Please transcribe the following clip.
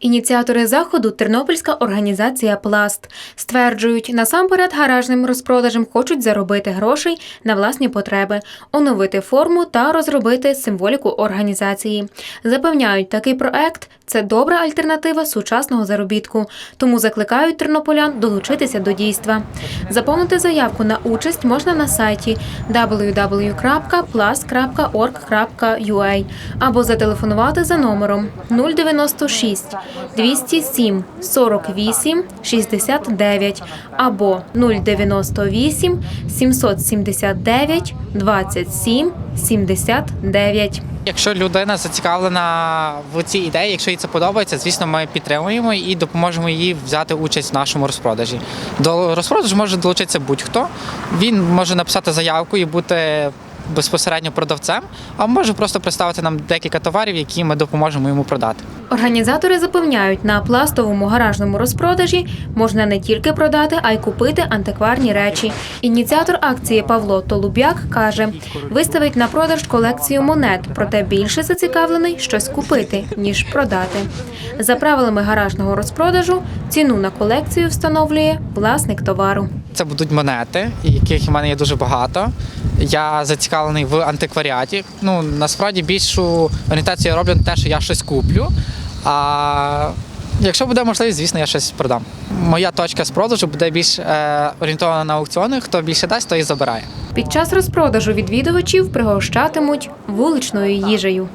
Ініціатори заходу Тернопільська організація Пласт стверджують, насамперед гаражним розпродажем хочуть заробити грошей на власні потреби, оновити форму та розробити символіку організації. Запевняють, такий проект це добра альтернатива сучасного заробітку, тому закликають тернополян долучитися до дійства. Заповнити заявку на участь можна на сайті www.plus.org.ua або зателефонувати за номером 096 207 48 69 або 098 779 27 79. Якщо людина зацікавлена в цій ідеї, якщо їй це подобається, звісно, ми підтримуємо і допоможемо їй взяти участь в нашому розпродажі. До розпродажу може долучитися будь-хто. Він може написати заявку і бути безпосередньо продавцем, а може просто представити нам декілька товарів, які ми допоможемо йому продати. Організатори запевняють, на пластовому гаражному розпродажі можна не тільки продати, а й купити антикварні речі. Ініціатор акції Павло Толубяк каже, виставить на продаж колекцію монет, проте більше зацікавлений щось купити, ніж продати. За правилами гаражного розпродажу ціну на колекцію встановлює власник товару. Це будуть монети, яких в мене є дуже багато. Я зацікавлений в антикваріаті. Ну насправді більшу орієнтацію я роблю на те, що я щось куплю. А якщо буде можливість, звісно, я щось продам. Моя точка з продажу буде більш е, орієнтована на аукціони. Хто більше дасть, той і забирає. Під час розпродажу відвідувачів пригощатимуть вуличною їжею.